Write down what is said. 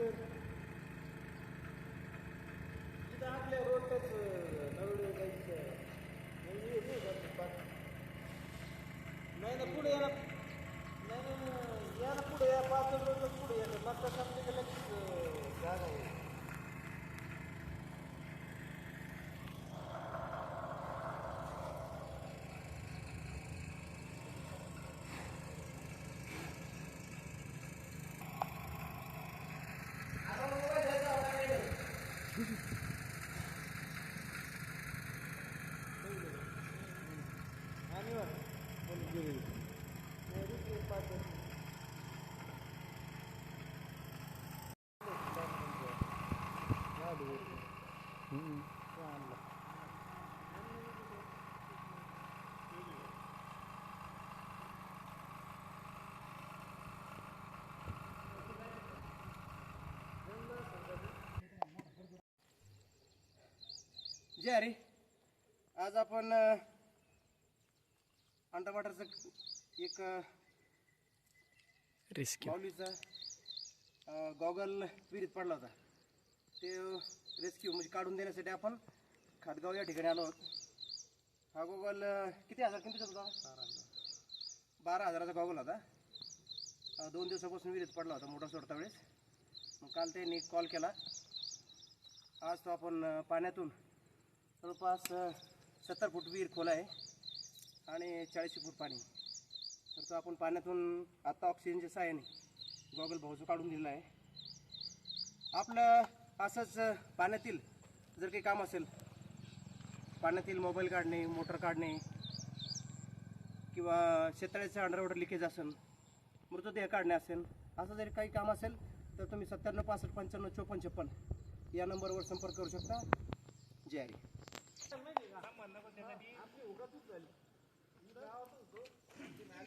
Sir इथं रोडच नवडे जायचं. म्हणजे नाही ना पुढे याला नाही ना पुढे या पाच रोडला पुढे यायचं मग कसं आपल्याकडे जागा आहे? जे अरे आज आपण अंडर वॉटरचं एक रिस्क्यू माऊलीचा गॉगल विहिरीत पडला होता. ते रेस्क्यू म्हणजे काढून देण्यासाठी आपण खातगाव या ठिकाणी आलो आहोत. हा गॉगल किती हजार किमतीचा होता? बारा हजाराचा गॉगल होता. दोन दिवसापासून विहिरीत पडला होता मोठा सोडता वेळेस. मग काल त्यांनी कॉल केला. आज तो आपण पाण्यातून जवळपास सत्तर फूट विहीर खोल आहे. आणि चाळीस फूट पाणी. तर तो आपण पाण्यातून आत्ता ऑक्सिजनच्या सहाय्याने गॉगल भाऊचं काढून दिलेला आहे. आपलं असंच पाण्यातील जर काही काम असेल पाण्यातील मोबाईल काढणे मोटर काढणे किंवा शेततळ्याचं अंडरवॉटर लिकेज असेल मृतदेह काढणे असेल असं जरी काही काम असेल तर तुम्ही सत्त्याण्णव पासष्ट पंच्याण्णव चोपन्न छप्पन या नंबरवर संपर्क करू शकता. जय हरी. Cultura.